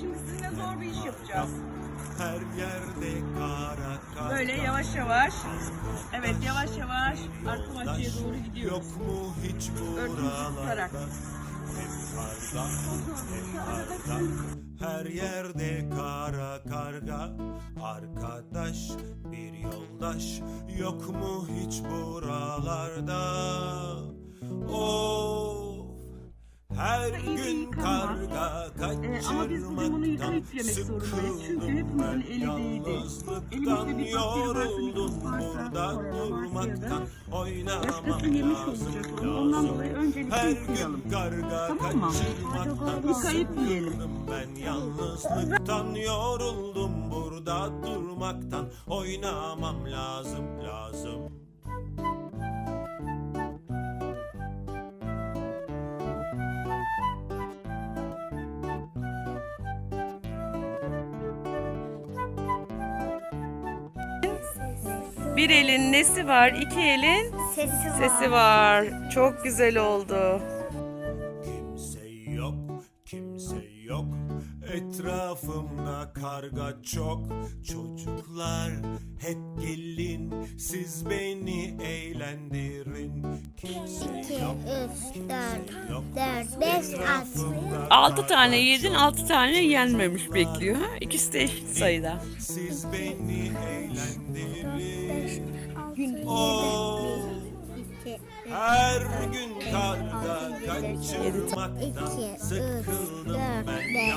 Şimdi sizinle zor bir iş yapacağız. her yerde kara kara. Böyle yavaş yavaş. Evet yavaş yavaş arka bahçeye doğru Yok gidiyoruz. mu hiç Örtümüzü tutarak. Her yerde kara karga. Arkadaş, bir yoldaş. Yok mu hiç buralarda? Gün karga bunu kaçırmaktan sıkıldım ben yoruldum burada durmaktan oynamam lazım. lazım her gün karga kaçırmaktan sıkıldım ben. Yalnızlıktan yoruldum burada durmaktan. Oynamam lazım lazım Bir elin nesi var? iki elin Sesi var. Çok güzel oldu. Kimse yok. Etrafımda karga çok. Çocuklar hep gelin, siz beni eğlendirin. Kimse 2, yok, 3, 4, yok. 4, 5, 6. Etrafımda Altı karga tane yedin, çok. altı tane yenmemiş bekliyor. Ha? İkisi de eşit sayıda. Siz beni eğlendirin. Gün. 2, Her gün karga kaçırmaktan 2, 3, sıkıldım 4, ben 5,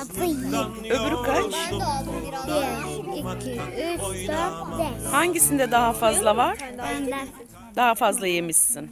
6, 7. yalnızlıktan Öbürü kaç? yoruldum. 1, 2, 3, 4, 5. Hangisinde daha fazla var? Daha fazla yemişsin.